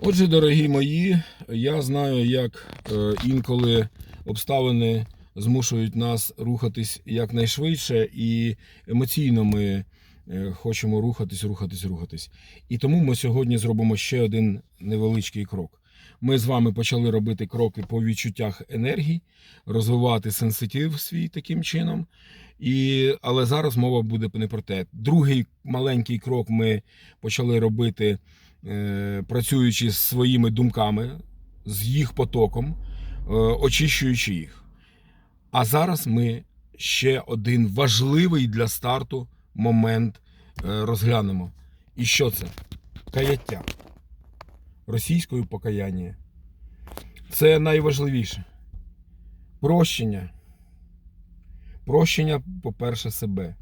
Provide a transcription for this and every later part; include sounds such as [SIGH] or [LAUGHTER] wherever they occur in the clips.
Отже, дорогі мої, я знаю, як е, інколи обставини змушують нас рухатись якнайшвидше, і емоційно ми е, хочемо рухатись, рухатись, рухатись. І тому ми сьогодні зробимо ще один невеличкий крок. Ми з вами почали робити кроки по відчуттях енергії, розвивати сенситив свій таким чином. І, але зараз мова буде не про те. Другий маленький крок ми почали робити працюючи з своїми думками, з їх потоком, е, очищуючи їх. А зараз ми ще один важливий для старту момент е, розглянемо. І що це? Каяття. Російською покаяння. Це найважливіше. Прощення. Прощення, по-перше, себе.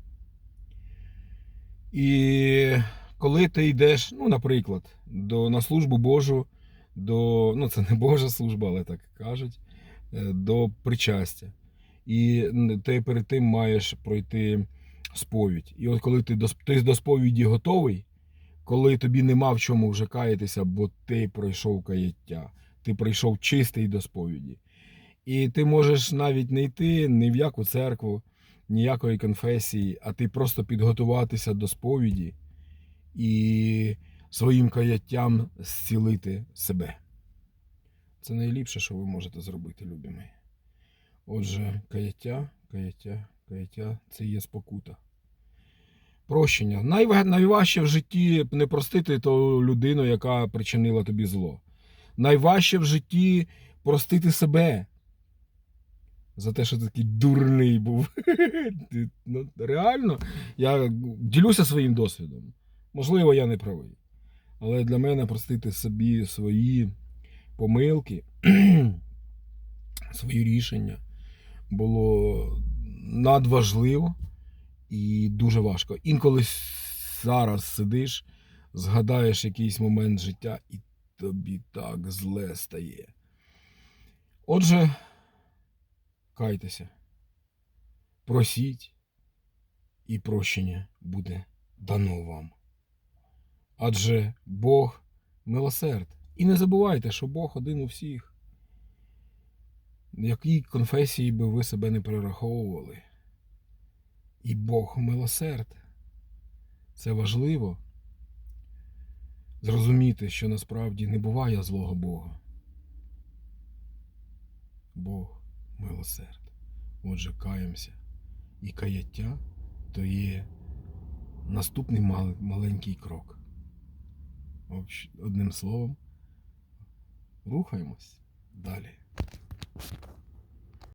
І коли ти йдеш, ну, наприклад, до, на службу Божу, до, ну це не Божа служба, але так кажуть, е, до причастя. І ти перед тим маєш пройти сповідь. І от коли ти до, ти до сповіді готовий, коли тобі нема в чому вже каятися, бо ти пройшов каяття, ти прийшов чистий до сповіді. І ти можеш навіть не йти ні в яку церкву, ніякої конфесії, а ти просто підготуватися до сповіді і своїм каяттям зцілити себе. Це найліпше, що ви можете зробити, любі мої. Отже, каяття, каяття, каяття це є спокута. Прощення. Найва- Найважче в житті не простити ту людину, яка причинила тобі зло. Найважче в житті простити себе. За те, що ти такий дурний був. [LAUGHS] Ну, реально, я ділюся своїм досвідом. Можливо, я не правий. Але для мене простити собі свої помилки, [CLEARS THROAT] свої рішення було надважливо і дуже важко. Інколи зараз сидиш, згадаєш якийсь момент життя, і тобі так зле стає. Отже, кайтеся, просіть, і прощення буде дано вам. Адже Бог милосерд. І не забувайте, що Бог один у всіх. Якій конфесії би ви себе не перераховували. І Бог милосерд. Це важливо. Зрозуміти, що насправді не буває злого Бога. Бог милосерд. Отже, каємося. І каяття то є наступний маленький крок. Одним словом, рухаємось далі.